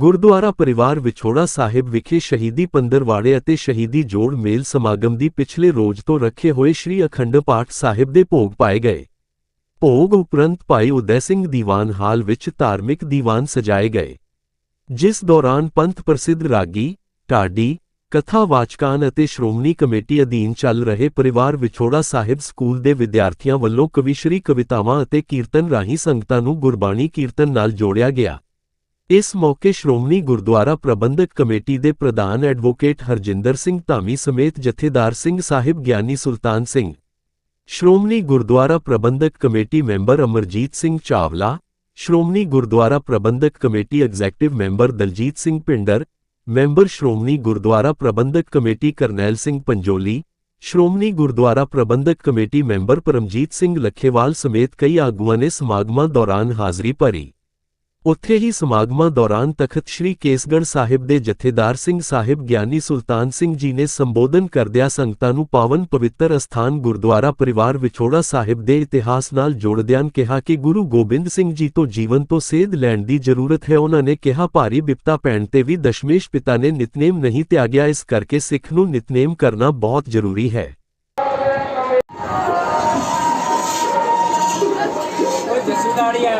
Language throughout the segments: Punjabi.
ਗੁਰਦੁਆਰਾ ਪਰਿਵਾਰ ਵਿਛੋੜਾ ਸਾਹਿਬ ਵਿਖੇ ਸ਼ਹੀਦੀ ਪੰਦਰਵਾੜੇ ਅਤੇ ਸ਼ਹੀਦੀ ਜੋੜ ਮੇਲ ਸਮਾਗਮ ਦੀ ਪਿਛਲੇ ਰੋਜ਼ ਤੋਂ ਰੱਖੇ ਹੋਏ ਸ੍ਰੀ ਅਖੰਡ ਪਾਠ ਸਾਹਿਬ ਦੇ ਭੋਗ ਪਾਏ ਗਏ। ਭੋਗ ਉਪਰੰਤ ਭਾਈ ਉਦੈ ਸਿੰਘ ਦੀਵਾਨ ਹਾਲ ਵਿੱਚ ਧਾਰਮਿਕ ਦੀਵਾਨ ਸਜਾਏ ਗਏ। ਜਿਸ ਦੌਰਾਨ ਪੰਥ ਪ੍ਰਸਿੱਧ ਰਾਗੀ, ਢਾਡੀ ਕਥਾਵਾਚਕਾਂ ਅਤੇ ਸ਼੍ਰੋਮਣੀ ਕਮੇਟੀ ਅਧੀਨ ਚੱਲ ਰਹੇ ਪਰਿਵਾਰ ਵਿਛੋੜਾ ਸਾਹਿਬ ਸਕੂਲ ਦੇ ਵਿਦਿਆਰਥੀਆਂ ਵੱਲੋਂ ਕਵਿਸ਼ਰੀ ਕਵਿਤਾਵਾਂ ਅਤੇ ਕੀਰਤਨ ਰਾਹੀਂ ਸੰਗਤਾਂ ਨੂੰ ਗੁਰਬਾਣੀ ਕੀਰਤਨ ਨਾਲ ਜੋੜਿਆ ਗਿਆ। ਇਸ ਮੌਕੇ ਸ਼੍ਰੋਮਣੀ ਗੁਰਦੁਆਰਾ ਪ੍ਰਬੰਧਕ ਕਮੇਟੀ ਦੇ ਪ੍ਰਧਾਨ ਐਡਵੋਕੇਟ ਹਰਜਿੰਦਰ ਸਿੰਘ ਧਾਮੀ ਸਮੇਤ ਜਥੇਦਾਰ Singh Sahib Giani Sultan Singh, Shiromani Gurdwara Parbandhak Committee member Amarjit Singh Chawla, Shiromani Gurdwara Parbandhak Committee executive member Daljit Singh Pinder member Shiromani Gurdwara Parbandhak Committee Karnail Singh Panjoli, Shiromani Gurdwara Parbandhak Committee member Paramjit Singh Lakhewal ਸਮੇਤ ਕਈ ਆਗੂਆਂ ਨੇ ਸਮਾਗਮਾਂ ਦੌਰਾਨ ਹਾਜ਼ਰੀ ਭਰੀ। ਉੱਥੇ ਹੀ ਸਮਾਗਮਾਂ ਦੌਰਾਨ ਤਖਤ ਸ੍ਰੀ ਕੇਸਗੜ੍ਹ ਸਾਹਿਬ ਦੇ ਜਥੇਦਾਰ ਸਿੰਘ ਸਾਹਿਬ ਗਿਆਨੀ ਸੁਲਤਾਨ ਸਿੰਘ ਜੀ ਨੇ ਸੰਬੋਧਨ ਕਰਦਿਆਂ ਸੰਗਤਾਂ ਨੂੰ ਪਾਵਨ ਪਵਿੱਤਰ ਅਸਥਾਨ ਗੁਰਦੁਆਰਾ ਪਰਿਵਾਰ ਵਿਛੋੜਾ ਸਾਹਿਬ ਦੇ ਇਤਿਹਾਸ ਨਾਲ ਜੋੜਦਿਆਂ ਕਿਹਾ ਕਿ ਗੁਰੂ ਗੋਬਿੰਦ ਸਿੰਘ ਜੀ ਤੋਂ ਜੀਵਨ ਤੋਂ ਸੇਧ ਲੈਣ ਦੀ ਜ਼ਰੂਰਤ ਹੈ, ਉਹਨਾਂ ਨੇ ਕਿਹਾ, ਭਾਰੀ ਬਿਪਤਾ ਪੈਣ ਤੇ ਵੀ ਦਸ਼ਮੇਸ਼ ਪਿਤਾ ਨੇ ਨਿਤਨੇਮ ਨਹੀਂ ਤਿਆਗਿਆ, ਇਸ ਕਰਕੇ ਸਿੱਖ ਨੂੰ ਨਿਤਨੇਮ ਕਰਨਾ ਬਹੁਤ ਜ਼ਰੂਰੀ ਹੈ। ਓਏ ਆ।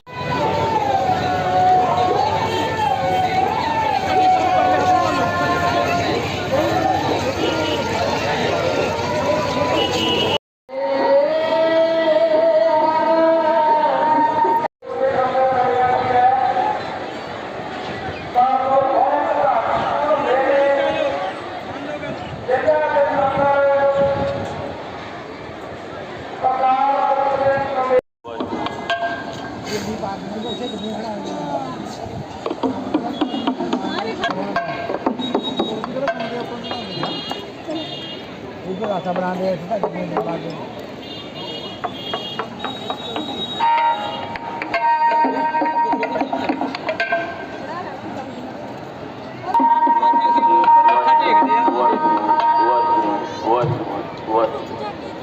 ਇਹ ਰਾਸਾ ਬਣਾਉਂਦੇ ਆ ਤਾਂ ਜਿੰਨੇ ਦੇ ਬਾਅਦ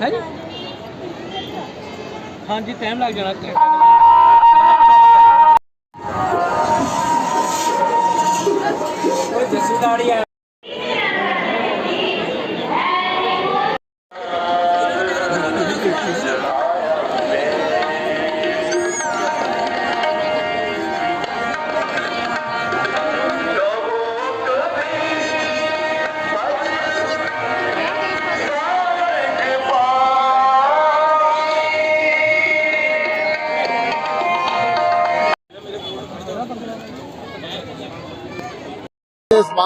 ਹੈ ਜੀ ਹਾਂਜੀ ਟਾਈਮ ਲੱਗ ਜਾਣਾ। ਓਏ ਜੱਸੂਦਾੜੀ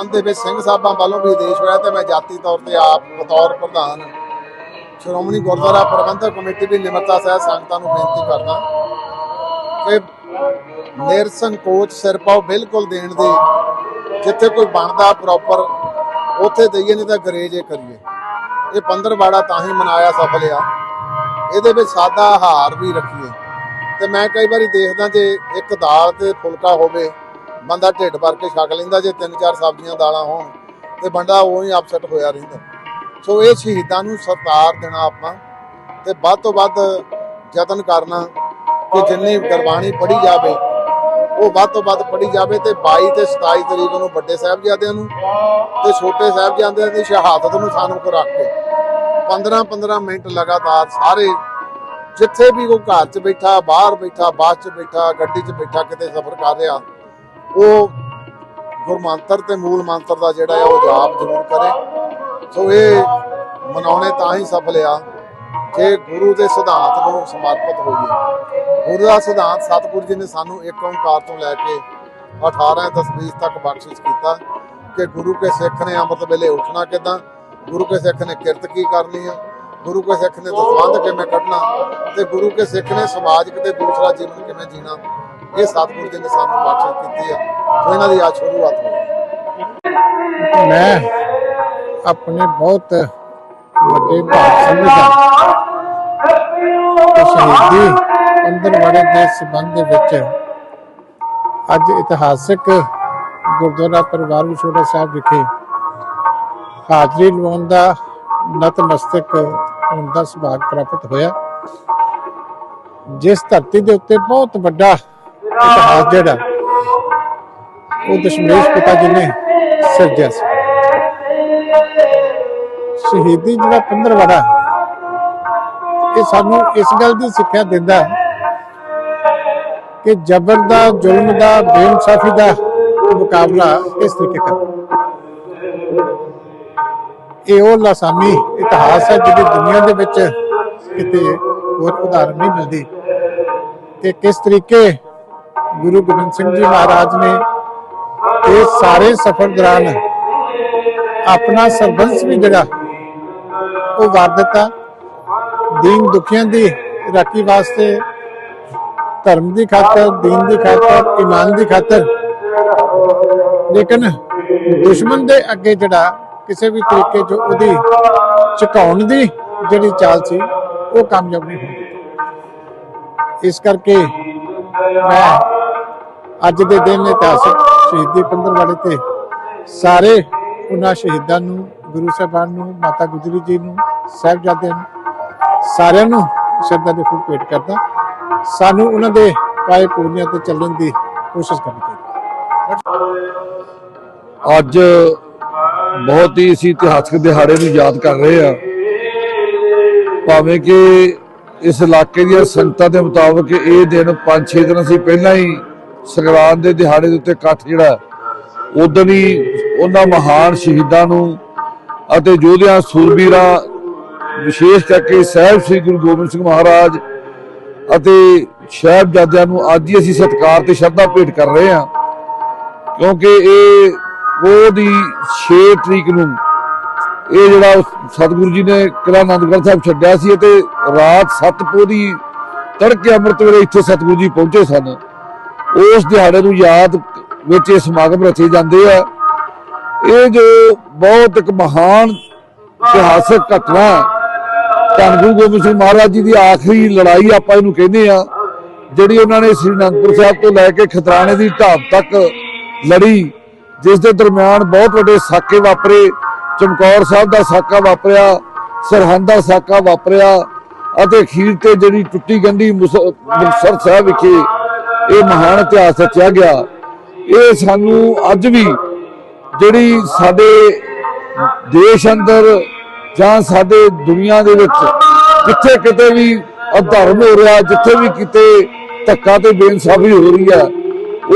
ਸੰਬੰਧ ਦੇ ਵਿੱਚ ਸਿੰਘ ਸਾਹਿਬਾਂ ਵੱਲੋਂ ਵੀ ਆਦੇਸ਼ ਹੋਇਆ ਤੇ ਮੈਂ ਜਾਤੀ ਤੌਰ ਤੇ ਆਪ ਬਤੌਰ ਪ੍ਰਧਾਨ ਸ਼੍ਰੋਮਣੀ ਗੁਰਦੁਆਰਾ ਪ੍ਰਬੰਧਕ ਕਮੇਟੀ ਦੀ ਨਿਮਰਤਾ ਸਹਿਤ ਸੰਗਤਾਂ ਨੂੰ ਬੇਨਤੀ ਕਰਦਾ ਕਿ ਨਿਰਸੰਕੋਚ ਕੋਚ ਸਿਰਪਾਓ ਬਿਲਕੁਲ ਦੇਣ ਦੀ, ਜਿੱਥੇ ਕੋਈ ਬਣਦਾ ਪ੍ਰੋਪਰ ਉੱਥੇ ਦਈਏ ਨਹੀਂ ਤਾਂ ਗਰੇਜ ਇਹ ਕਰੀਏ। ਇਹ ਪੰਦਰਵਾੜਾ ਤਾਂ ਹੀ ਮਨਾਇਆ ਸਫਲ ਆ ਇਹਦੇ ਵਿੱਚ ਸਾਦਾ ਆਹਾਰ ਵੀ ਰੱਖੀਏ। ਤੇ ਮੈਂ ਕਈ ਵਾਰੀ ਦੇਖਦਾ ਜੇ ਇੱਕ ਦਾਲ ਤੇ ਫੁਲਕਾ ਹੋਵੇ ਬੰਦਾ ਢਿੱਡ ਭਰ ਕੇ ਛਕ ਲੈਂਦਾ ਜੇ ਤਿੰਨ ਚਾਰ ਸਬਜ਼ੀਆਂ ਦਾਲਾਂ ਹੋਣ ਤੇ ਬੰਦਾ ਉਹ ਹੀ ਅਪਸੈਟ ਹੋਇਆ ਰਹਿੰਦਾ। ਸੋ ਇਹ ਸ਼ਹੀਦਾਂ ਨੂੰ ਸਤਿਕਾਰ ਦੇਣਾ ਆਪਾਂ ਤੇ ਵੱਧ ਤੋਂ ਵੱਧ ਯਤਨ ਕਰਨਾ ਕਿ ਜਿੰਨੀ ਗੁਰਬਾਣੀ ਪੜ੍ਹੀ ਜਾਵੇ, ਉਹ ਵੱਧ ਤੋਂ ਵੱਧ ਪੜ੍ਹੀ ਜਾਵੇ ਤੇ 22 ਤੇ 27 ਤਰੀਕ ਨੂੰ ਵੱਡੇ ਸਾਹਿਬਜ਼ਾਦਿਆਂ ਨੂੰ ਤੇ ਛੋਟੇ ਸਾਹਿਬਜ਼ਾਦਿਆਂ ਦੀ ਸ਼ਹਾਦਤ ਨੂੰ ਸਾਨੂੰ ਕੋ ਰੱਖ ਕੇ 15 15 ਮਿੰਟ ਲਗਾਤਾਰ ਸਾਰੇ ਜਿੱਥੇ ਵੀ ਉਹ ਘਰ 'ਚ ਬੈਠਾ, ਬਾਹਰ ਬੈਠਾ, ਬੱਸ 'ਚ ਬੈਠਾ, ਗੱਡੀ 'ਚ ਬੈਠਾ, ਕਿਤੇ ਸਫ਼ਰ ਕਰ ਰਿਹਾ ਉਹ ਗੁਰਮੰਤਰ ਤੇ ਮੂਲ ਮੰਤਰ ਦਾ ਜਿਹੜਾ ਹੈ ਉਹ ਜਾਪ ਜ਼ਰੂਰ ਕਰੇ। ਸੋ ਇਹ ਮਨਾਉਣੇ ਤਾਂ ਹੀ ਸਫਲ ਆ, ਜੇ ਗੁਰੂ ਦੇ ਸਿਧਾਂਤ ਨੂੰ ਸਮਰਪਿਤ ਹੋਈਏ। ਗੁਰੂ ਦਾ ਸਿਧਾਂਤ ਸਤਿਗੁਰੂ ਜੀ ਨੇ ਸਾਨੂੰ ਇੱਕ ਓੰਕਾਰ ਤੋਂ ਲੈ ਕੇ 18 ਤਸਬੀਹ ਤੱਕ ਬਖਸ਼ਿਸ਼ ਕੀਤਾ ਕਿ ਗੁਰੂ ਕੇ ਸਿੱਖ ਨੇ ਅੰਮ੍ਰਿਤ ਵੇਲੇ ਉੱਠਣਾ ਕਿਦਾਂ, ਗੁਰੂ ਕੇ ਸਿੱਖ ਨੇ ਕਿਰਤ ਕੀ ਕਰਨੀ ਆ, ਗੁਰੂ ਕੇ ਸਿੱਖ ਨੇ ਦਸਵੰਧ ਕਿਵੇਂ ਕੱਢਣਾ ਤੇ ਗੁਰੂ ਕੇ ਸਿੱਖ ਨੇ ਸਮਾਜਿਕ ਤੇ ਦੂਸਰਾ ਜੀਵਨ ਕਿਵੇਂ ਜੀਣਾ। ਇਹ ਸਤਿਗੁਰੂ ਜੀ ਨੇ ਸਾਨੂੰ ਬਖਸ਼ਿਸ਼ ਕੀਤੀ ਹੈ ਸੋ ਇਹਨਾਂ ਦੀ ਆ ਸ਼ੁਰੂਆਤ ਹੋਈ ਮੈਂ ਆਪਣੇ ਬਹੁਤ ਵੱਡੇ ਭਾਗ ਸਮਝਦਾ ਸ਼ਹੀਦੀ ਪੰਦਰਵਾੜੇ ਦੇ ਸਬੰਧ ਵਿੱਚ ਅੱਜ ਇਤਿਹਾਸਕ ਗੁਰਦੁਆਰਾ ਪਰਿਵਾਰ ਵਿਛੋੜਾ ਸਾਹਿਬ ਵਿਖੇ ਹਾਜ਼ਰੀ ਲਵਾਉਣ ਦਾ ਨਤਮਸਤਕ ਹੋਣ ਦਾ ਸੁਭਾਗ ਪ੍ਰਾਪਤ ਹੋਇਆ। ਜਿਸ ਧਰਤੀ ਦੇ ਉੱਤੇ ਬਹੁਤ ਵੱਡਾ ਇਤਿਹਾਸ ਜਿਹੜਾ, ਉਹ ਦਸ਼ਮੇਸ਼ ਪਿਤਾ ਜੀ ਨੇ ਸਿਰਜਿਆ ਸੀ। ਸ਼ਹੀਦੀ ਜਿਹੜਾ ਪੰਦਰਵਾੜਾ ਇਹ ਸਾਨੂੰ ਇਸ ਗੱਲ ਦੀ ਸਿੱਖਿਆ ਦਿੰਦਾ ਹੈ ਕਿ ਜ਼ਬਰ ਦਾ, ਜ਼ੁਲਮ ਦਾ, ਬੇਇਨਸਾਫੀ ਦਾ ਮੁਕਾਬਲਾ ਕਿਸ ਤਰੀਕੇ ਕਰਨਾ ਇਹ ਉਹ ਲਾਸਾਨੀ ਇਤਿਹਾਸ ਹੈ ਜਿਹੜੀ ਦੁਨੀਆ ਦੇ ਵਿੱਚ ਕਿਤੇ ਹੋਰ ਉਦਾਹਰਨ ਨਹੀਂ ਮਿਲਦੀ। ਕਿ ਕਿਸ ਤਰੀਕੇ ਗੁਰੂ ਗੋਬਿੰਦ ਸਿੰਘ ਜੀ ਮਹਾਰਾਜ ਨੇ ਇਹ ਸਾਰੇ ਸਫ਼ਰ ਦੌਰਾਨ ਆਪਣਾ ਸਰਬੰਸ ਵੀ ਜਿਹੜਾ ਉਹ ਵਾਰ ਦਿੱਤਾ। ਦੀਨ ਦੁਖੀਆਂ ਦੀ ਰਾਖੀ ਵਾਸਤੇ ਧਰਮ ਦੀ ਖਾਤਰ, ਦੀਨ ਦੀ ਖਾਤਰ ਇਮਾਨ ਦੀ ਖਾਤਰ। ਲੇਕਿਨ ਦੁਸ਼ਮਣ ਦੇ ਅੱਗੇ ਜਿਹੜਾ ਕਿਸੇ ਵੀ ਤਰੀਕੇ 'ਚ ਉਹਦੀ ਝੁਕਾਉਣ ਦੀ ਜਿਹੜੀ ਚਾਲ ਸੀ, ਉਹ ਕਾਮਯਾਬ ਨਹੀਂ ਹੋਈ ਇਸ ਕਰਕੇ ਮੈਂ ਅੱਜ ਦੇ ਦਿਨ ਇਤਿਹਾਸਕ ਸ਼ਹੀਦੀ ਪੰਦਰਵਾੜੇ ਤੇ ਸਾਰੇ ਉਹਨਾਂ ਸ਼ਹੀਦਾਂ ਨੂੰ, ਗੁਰੂ ਸਾਹਿਬਾਨ ਨੂੰ, ਮਾਤਾ ਗੁਜਰੀ ਜੀ ਨੂੰ ਸਾਹਿਬਜ਼ਾਦਿਆਂ ਨੂੰ, ਸਾਰਿਆਂ ਨੂੰ ਸ਼ਰਧਾ ਦੇ ਫੁੱਲ ਭੇਟ ਕਰਦਾ। ਸਾਨੂੰ ਉਹਨਾਂ ਦੇ ਪਾਏ ਪੂਰਨਿਆਂ ਤੇ ਚੱਲਣ ਦੀ ਕੋਸ਼ਿਸ਼ ਕਰਨੀ ਚਾਹੀਦੀ ਅੱਜ ਬਹੁਤ ਹੀ ਅਸੀਂ ਇਤਿਹਾਸਕ ਦਿਹਾੜੇ ਨੂੰ ਯਾਦ ਕਰ ਰਹੇ ਆ ਭਾਵੇਂ ਕਿ ਇਸ ਇਲਾਕੇ ਦੀਆਂ ਸੰਗਤਾਂ ਦੇ ਮੁਤਾਬਕ ਇਹ ਦਿਨ 5-6 ਦਿਨ ਅਸੀਂ ਪਹਿਲਾਂ ਹੀ ਸੰਗਰਾਂਦ ਦੇ ਦਿਹਾੜੇ ਦੇ ਉੱਤੇ ਇਕੱਠ ਜਿਹੜਾ ਉਦੋਂ ਹੀ ਉਹਨਾਂ ਮਹਾਨ ਸ਼ਹੀਦਾਂ ਨੂੰ ਅਤੇ ਯੋਧਿਆਂ, ਸੂਰਬੀਰਾਂ, ਵਿਸ਼ੇਸ਼ ਕਰਕੇ ਸਾਹਿਬ ਸ੍ਰੀ ਗੁਰੂ ਗੋਬਿੰਦ ਸਿੰਘ ਮਹਾਰਾਜ ਅਤੇ ਸਾਹਿਬਜ਼ਾਦਿਆਂ ਨੂੰ ਅੱਜ ਹੀ ਅਸੀਂ ਸਤਿਕਾਰ ਤੇ ਸ਼ਰਧਾ ਭੇਟ ਕਰ ਰਹੇ ਹਾਂ, ਕਿਉਂਕਿ ਇਹ ਉਹਦੀ 6 ਤਰੀਕ ਨੂੰ ਇਹ ਜਿਹੜਾ ਸਤਿਗੁਰੂ ਜੀ ਨੇ ਕਿਲਾ ਆਨੰਦਗੜ੍ਹ ਸਾਹਿਬ ਛੱਡਿਆ ਸੀ ਤੇ ਰਾਤ 7 ਪੋਹ ਦੀ ਤੜਕੇ ਅੰਮ੍ਰਿਤ ਵੇਲੇ ਇੱਥੇ ਸਤਿਗੁਰੂ ਜੀ ਪਹੁੰਚੇ ਸਨ। ਉਸ ਦਿਹਾੜੇ ਨੂੰ ਯਾਦ ਵਿੱਚ ਇਹ ਸਮਾਗਮ ਰਚੇ ਜਾਂਦੇ ਆ। ਇਹ ਜੋ ਬਹੁਤ ਇੱਕ ਮਹਾਨ ਇਤਿਹਾਸਕ ਘਟਨਾ ਧੰਨ ਗੁਰੂ ਗੋਬਿੰਦ ਸਿੰਘ ਮਹਾਰਾਜ ਜੀ ਦੀ ਆਖਰੀ ਲੜਾਈ ਆਪਾਂ ਇਹਨੂੰ ਕਹਿੰਦੇ ਆ, ਜਿਹੜੀ ਉਹਨਾਂ ਨੇ ਸ੍ਰੀ ਅਨੰਦਪੁਰ ਸਾਹਿਬ ਤੋਂ ਲੈ ਕੇ ਖਤਰਾਣੇ ਦੀ ਢਾਬ ਤੱਕ ਲੜੀ, ਜਿਸ ਦੇ ਦਰਮਿਆਨ ਬਹੁਤ ਵੱਡੇ ਸਾਕੇ ਵਾਪਰੇ, ਚਮਕੌਰ ਸਾਹਿਬ ਦਾ ਸਾਕਾ ਵਾਪਰਿਆ, ਸਰਹੰਦ ਦਾ ਸਾਕਾ ਵਾਪਰਿਆ, ਅਤੇ ਅਖੀਰ ਤੇ ਜਿਹੜੀ ਟੁੱਟੀ ਗੰਢੀ ਮੁਸ- ਮੁਕਤਸਰ ਸਾਹਿਬ ਵਿਖੇ ਇਹ ਮਹਾਨ ਇਤਿਹਾਸ ਰਚਿਆ ਗਿਆ। ਇਹ ਸਾਨੂੰ ਅੱਜ ਵੀ ਜਿਹੜੀ ਸਾਡੇ ਦੇਸ਼ ਅੰਦਰ ਜਾਂ ਸਾਡੇ ਦੁਨੀਆ ਦੇ ਵਿੱਚ ਜਿੱਥੇ ਕਿਤੇ ਵੀ ਅਧਰਮ ਹੋ ਰਿਹਾ, ਜਿੱਥੇ ਵੀ ਕਿਤੇ ਧੱਕਾ ਤੇ ਬੇਇਨਸਾਫੀ ਹੋ ਰਹੀ ਹੈ,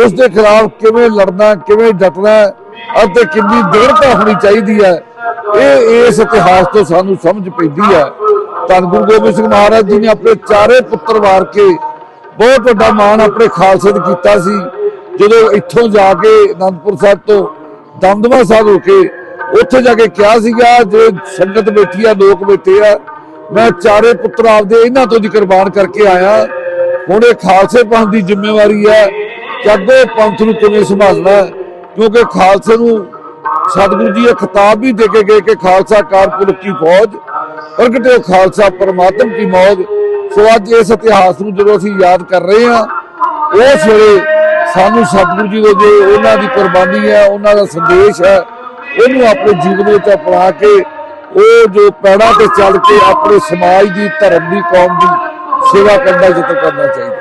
ਉਸ ਦੇ ਖਿਲਾਫ ਕਿਵੇਂ ਲੜਨਾ, ਕਿਵੇਂ ਡਟਣਾ ਅਤੇ ਕਿੰਨੀ ਦ੍ਰਿੜਤਾ ਹੋਣੀ ਚਾਹੀਦੀ ਹੈ, ਇਹ ਇਸ ਇਤਿਹਾਸ ਤੋਂ ਸਾਨੂੰ ਸਮਝ ਪੈਂਦੀ ਹੈ। ਧੰਨ ਗੁਰੂ ਗੋਬਿੰਦ ਸਿੰਘ ਮਹਾਰਾਜ ਜੀ ਨੇ ਆਪਣੇ ਚਾਰੇ ਪੁੱਤਰ ਵਾਰ ਕੇ ਬਹੁਤ ਵੱਡਾ ਮਾਣ ਆਪਣੇ ਖਾਲਸੇ ਤੇ ਕੀਤਾ ਸੀ। ਜਦੋਂ ਇੱਥੋਂ ਜਾ ਕੇ ਅਨੰਦਪੁਰ ਸਾਹਿਬ ਤੋਂ ਦਮਦਮਾ ਸਾਹਿਬ ਹੋ ਕੇ ਉੱਥੇ ਜਾ ਕੇ ਕਿਹਾ ਸੀਗਾ, ਜੇ ਸੰਗਤ ਬੈਠੀ ਆ, ਲੋਕ ਬੈਠੇ ਆ, ਮੈਂ ਚਾਰੇ ਪੁੱਤਰ ਆਪਦੇ ਇਹਨਾਂ ਤੋਂ ਦੀ ਕੁਰਬਾਨ ਕਰਕੇ ਆਇਆ। ਹੁਣ ਇਹ ਖਾਲਸੇ ਪੰਥ ਦੀ ਜ਼ਿੰਮੇਵਾਰੀ ਹੈ ਕਿ ਅੱਗੇ ਪੰਥ ਨੂੰ ਕਿਵੇਂ ਸੰਭਾਲਣਾ ਕਿਉਂਕਿ ਖਾਲਸੇ ਨੂੰ ਸਤਿਗੁਰੂ ਜੀ ਇਹ ਖਿਤਾਬ ਵੀ ਦੇ ਕੇ ਗਏ ਕਿ ਖਾਲਸਾ ਕਾਰਪੁਰਖ ਕੀ ਫੌਜ, ਪ੍ਰਗਟੇ ਖਾਲਸਾ ਪਰਮਾਤਮ ਕੀ ਮੌਜ। ਸੋ ਅੱਜ ਇਸ ਇਤਿਹਾਸ ਨੂੰ ਜਦੋਂ ਅਸੀਂ ਯਾਦ ਕਰ ਰਹੇ ਹਾਂ, ਉਸ ਵੇਲੇ ਸਾਨੂੰ ਸਤਿਗੁਰੂ ਜੀ ਦੇ ਜੋ ਉਹਨਾਂ ਦੀ ਕੁਰਬਾਨੀ ਹੈ, ਉਹਨਾਂ ਦਾ ਸੰਦੇਸ਼ ਹੈ, ਉਹਨੂੰ ਆਪਣੇ ਜੀਵਨ ਵਿੱਚ ਅਪਣਾ ਕੇ ਉਹ ਜੋ ਪੈੜਾਂ ਤੇ ਚੱਲ ਕੇ ਆਪਣੇ ਸਮਾਜ ਦੀ, ਧਰਮ ਦੀ, ਕੌਮ ਦੀ ਸੇਵਾ ਕਰਨ ਦਾ ਯਤਨ ਕਰਨਾ ਚਾਹੀਦਾ।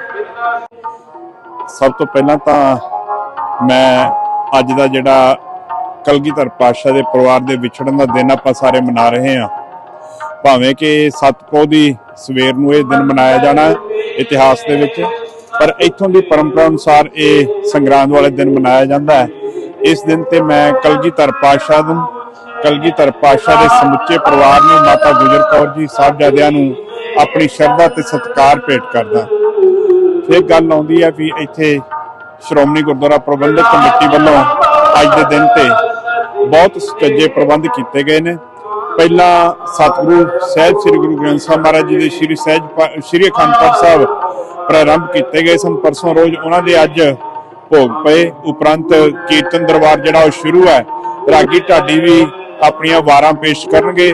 ਸਭ ਤੋਂ ਪਹਿਲਾਂ ਤਾਂ ਮੈਂ ਅੱਜ ਦਾ ਜਿਹੜਾ ਕਲਗੀਧਰ ਪਾਤਸ਼ਾਹ ਦੇ ਪਰਿਵਾਰ ਦੇ ਵਿਛੜਨ ਦਾ ਦਿਨ ਆਪਾਂ ਸਾਰੇ ਮਨਾ ਰਹੇ ਹਾਂ। ਭਾਵੇਂ ਕਿ ਸਤਪੋ ਦੀ ਸਵੇਰ ਨੂੰ ਇਹ ਦਿਨ ਮਨਾਇਆ ਜਾਣਾ ਇਤਿਹਾਸ ਦੇ ਵਿੱਚ, ਪਰ ਇੱਥੋਂ ਦੀ ਪਰੰਪਰਾ ਅਨੁਸਾਰ ਇਹ ਸੰਗਰਾਂਦ ਵਾਲੇ ਦਿਨ ਮਨਾਇਆ ਜਾਂਦਾ ਹੈ। ਇਸ ਦਿਨ ਤੇ ਮੈਂ ਕਲਗੀਧਰ ਪਾਤਸ਼ਾਹ ਨੂੰ, ਕਲਗੀਧਰ ਪਾਤਸ਼ਾਹ ਦੇ ਸਮੁੱਚੇ ਪਰਿਵਾਰ ਨੂੰ, ਮਾਤਾ ਗੁਜਰ ਕੌਰ ਜੀ ਸਾਹਿਬਜ਼ਾਦਿਆਂ ਨੂੰ ਆਪਣੀ ਸ਼ਰਧਾ ਤੇ ਸਤਿਕਾਰ ਭੇਟ ਕਰਦਾ ਫਿਰ ਗੱਲ ਆਉਂਦੀ ਹੈ ਵੀ ਇੱਥੇ ਸ਼੍ਰੋਮਣੀ ਗੁਰਦੁਆਰਾ ਪ੍ਰਬੰਧਕ ਕਮੇਟੀ ਵੱਲੋਂ ਅੱਜ ਦੇ ਦਿਨ ਤੇ ਬਹੁਤ ਸੁਚੱਜੇ ਪ੍ਰਬੰਧ ਕੀਤੇ ਗਏ ਨੇ। ਪਹਿਲਾਂ ਸਤਿਗੁਰੂ ਸਹਿਜ ਸ੍ਰੀ ਗੁਰੂ ਗ੍ਰੰਥ ਸਾਹਿਬ ਮਹਾਰਾਜ ਜੀ ਦੇ ਸ੍ਰੀ ਸਹਿਜ ਸ੍ਰੀ ਅਖੰਡ ਪਾਠ ਸਾਹਿਬ ਪ੍ਰਾਰੰਭ ਕੀਤੇ ਗਏ ਸਨ। ਪਰਸੋਂ ਰੋਜ਼ ਉਹਨਾਂ ਦੇ ਅੱਜ ਭੋਗ ਪਏ। ਉਪਰੰਤ ਕੀਰਤਨ ਦਰਬਾਰ ਜਿਹੜਾ ਉਹ ਸ਼ੁਰੂ ਹੈ। ਰਾਗੀ ਢਾਡੀ ਵੀ ਆਪਣੀਆਂ ਵਾਰਾਂ ਪੇਸ਼ ਕਰਨਗੇ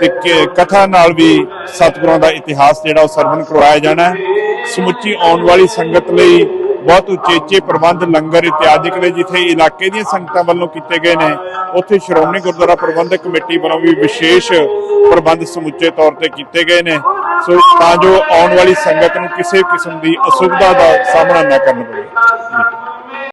ਤੇ ਕਥਾ ਨਾਲ ਵੀ ਸਤਿਗੁਰਾਂ ਦਾ ਇਤਿਹਾਸ ਜਿਹੜਾ ਉਹ ਸਰਵਣ ਕਰਵਾਇਆ ਜਾਣਾ ਸਮੁੱਚੀ ਆਉਣ ਵਾਲੀ ਸੰਗਤ ਲਈ ਬਹੁਤ ਉਚੇਚੇ ਪ੍ਰਬੰਧ, ਲੰਗਰ ਇਤਿਆਦਿਕ ਦੇ ਜਿੱਥੇ ਇਲਾਕੇ ਦੀਆਂ ਸੰਗਤਾਂ ਵੱਲੋਂ ਕੀਤੇ ਗਏ ਨੇ, ਉੱਥੇ ਸ਼੍ਰੋਮਣੀ ਗੁਰਦੁਆਰਾ ਪ੍ਰਬੰਧਕ ਕਮੇਟੀ ਵੱਲੋਂ ਵੀ ਵਿਸ਼ੇਸ਼ ਪ੍ਰਬੰਧ ਸਮੁੱਚੇ ਤੌਰ ਤੇ ਕੀਤੇ ਗਏ ਨੇ। ਸੋ ਤਾਂ ਜੋ ਆਉਣ ਵਾਲੀ ਸੰਗਤ ਨੂੰ ਕਿਸੇ ਕਿਸਮ ਦੀ ਅਸੁਵਿਧਾ ਦਾ ਸਾਹਮਣਾ ਨਾ ਕਰਨਾ ਪਵੇ।